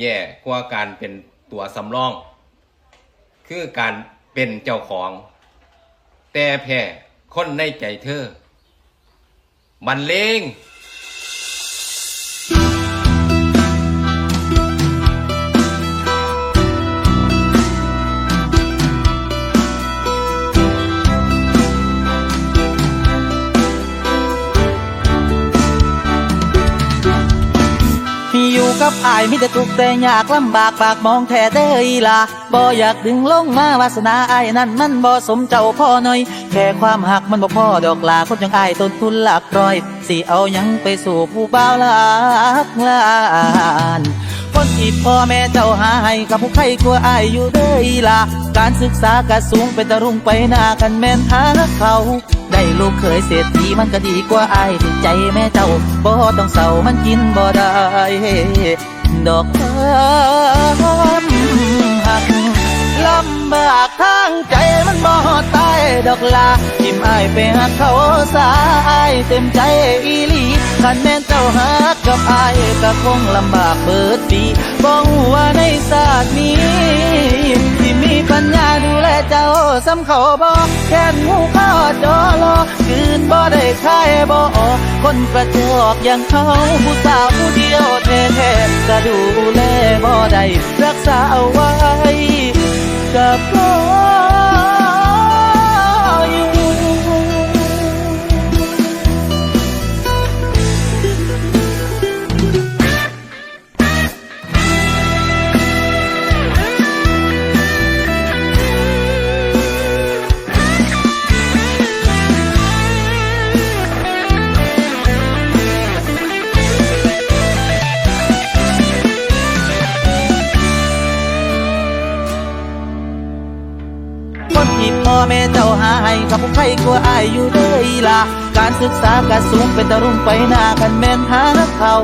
แย่กว่าการเป็นตัวสำรอง คือการเป็นเจ้าของ แต่แพ้คนในใจเธอ มันเลง กับอายมีแต่ทุกแต่ยากลำบากปากมองแท้เด้อล่ะบ่อยากดึงลงมาวาสนาอายนั่นมันบ่สมเจ้าพ่อหน่อย แค่ความหักมันบ่พอดอกลาคนจังอายต้นทุนหลักร้อย สิเอายังไปสู่ผู้บ่าวหลักล้านคนที่พ่อแม่เจ้าหาให้กับผู้ใครกลัวอายอยู่เด้อล่ะการศึกษากะสูงเป็นตะรุ่งไปหน้ากันแม่นหาเขา ได้ลูกเคยเศรษฐีมันก็ดีกว่าอายที่ใจแม่เจ้าบ่ต้องเศร้ามันกินบ่ได้ ดอกความหักลำบากทางใจมันบ่ตายดอกลาทิมอายไปหักเขาสายเต็มใจอีหลีคันแม่นเจ้าหักกับอายก็คงลำบากเบิดปีบ่ฮู้ว่าในศาสตร์นี้ที่มีปัญญา เจ้าสำเขาบอกแค่หูข้าจอรอคืนบ่ได้คายบ่ออกคนกระจอกอย่างเขาผู้สาวผู้เดียวแท้ๆก็ดูแลบ่ได้รักษาเอาไว้กับพ่อาหาให้กับผู้ใครกลัวอายอยู่เด้ออีหล่ะการศึกษากะสูงเป็นตะรุ่งไปหน้ากันแม่นหาเขา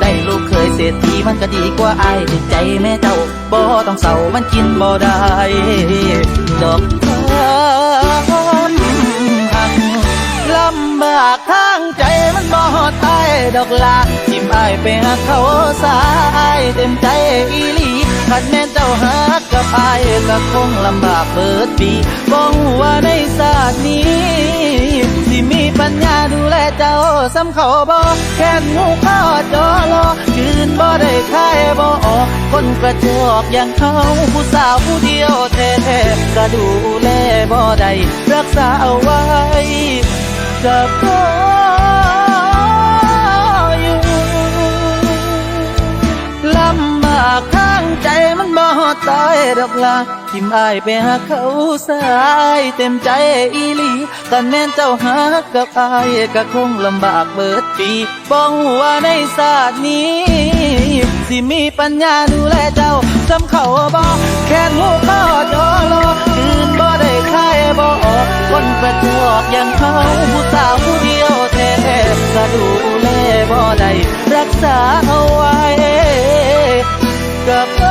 ได้ลูกเคยเศรษฐีมันก็ดีกว่าอายที่ใจแม่เจ้าบ่ต้องเศร้ามันกินบ่ได้ดอกควาลำบากทางใจมันบ่ตายดอกลาทิมอายไปหักเขาสายเต็มใจอีหลีคันแม่นเจ้าหัก กับอายก็คงลำบากเบิดปีบ่ฮู้ว่าในศาสตร์นี้สิมีปัญญาดูแลเจ้าสำเขาบ่แค่นหูข้าจอรอคืนบ่ได้คายบ่ออกคนกระจอกอย่างเขาผู้สาวผู้เดียวแท้ๆก็ดูแลบ่ได้รักษาเอาไว้กับพ่ออ ตายดอกลาทิมอายไปหาเขาสายเต็มใจอีหลีกันแม่นเจ้าหากับอายก็คงลำบากเบิดปีบ้องว่าในศาสตร์นี้ สิมีปัญญาดูแลเจ้าจำเขาบ่แค่หูข้อจอรอคืนบ่ได้คายบ่ออกคนกระจอกอย่างเขาผู้สาวผู้เดียวแท้ๆก็ดูแลบ่ได้รักษาเอาไว้กับ